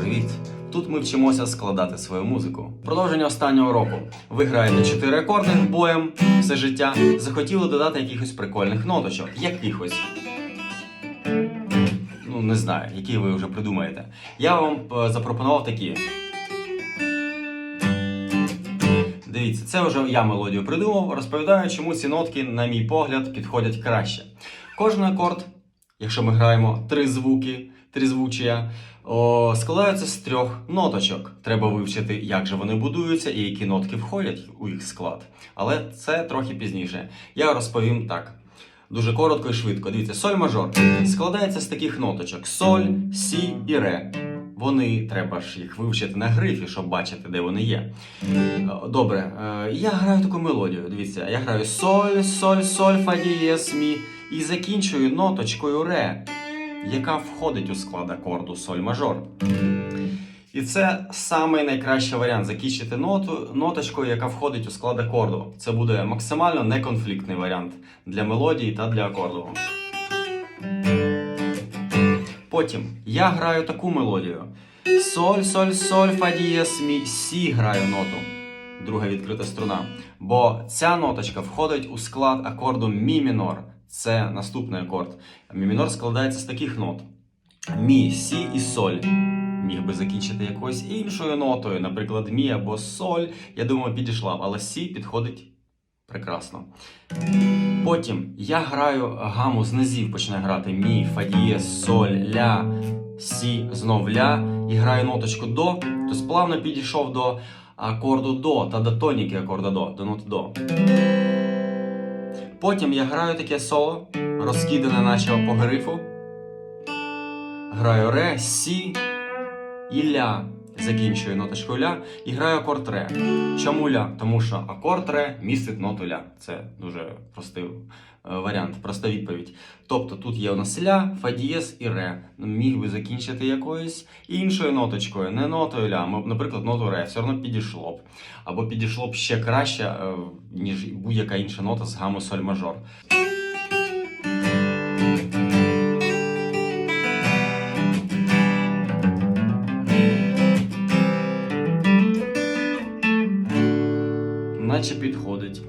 Привіт! Тут ми вчимося складати свою музику. Продовження останнього року. Ви граєте 4 акорди боєм все життя. Захотіли додати якихось прикольних ноточок. Якихось. Ну, не знаю, які ви вже придумаєте. Я вам е, запропонував такі. Дивіться, це вже я мелодію придумав. Розповідаю, чому ці нотки, на мій погляд, підходять краще. Кожен акорд, якщо ми граємо три звуки, три звучія, о, складаються з трьох ноточок. Треба вивчити, як же вони будуються і які нотки входять у їх склад. Але це трохи пізніше. Я розповім так. Дуже коротко і швидко. Дивіться, соль мажор складається з таких ноточок: соль, сі і ре. Вони треба ж їх вивчити на грифі, щоб бачити, де вони є. Е, Добре, е, я граю таку мелодію. Дивіться, я граю соль, соль, соль, фа дієс, мі і закінчую ноточкою ре, яка входить у склад акорду соль мажор. І це самий найкращий варіант закінчити ноту, ноточкою, яка входить у склад акорду. Це буде максимально неконфліктний варіант для мелодії та для акорду. Потім я граю таку мелодію. Соль, соль, соль, фа дієс, мі, сі граю ноту. Друга відкрита струна. Бо ця ноточка входить у склад акорду мі мінор. Це наступний акорд. Мі мінор складається з таких нот: мі, сі і соль. Міг би закінчити якоюсь іншою нотою, наприклад, мі або соль. Я думаю, підійшла, але сі підходить прекрасно. Потім я граю гаму з низів, починаю грати мі, фа дієс, соль, ля, сі, знов ля і граю ноточку до, то сплавно підійшов до акорду до та до тоніки акорда до, до ноти до. Потім я граю таке соло, розкидане, наче по грифу. Граю ре, сі і ля. Закінчую ноточкою ля і граю акорд ре. Чому ля? Тому що акорд ре містить ноту ля. Це дуже простий е, варіант, проста відповідь. Тобто тут є у нас ля, фа дієс і ре. Міг би закінчити якоюсь іншою ноточкою, не нотою ля, наприклад, ноту ре, все одно підійшло б. Або підійшло б ще краще, е, ніж будь-яка інша нота з гаму соль мажор. наче підходить.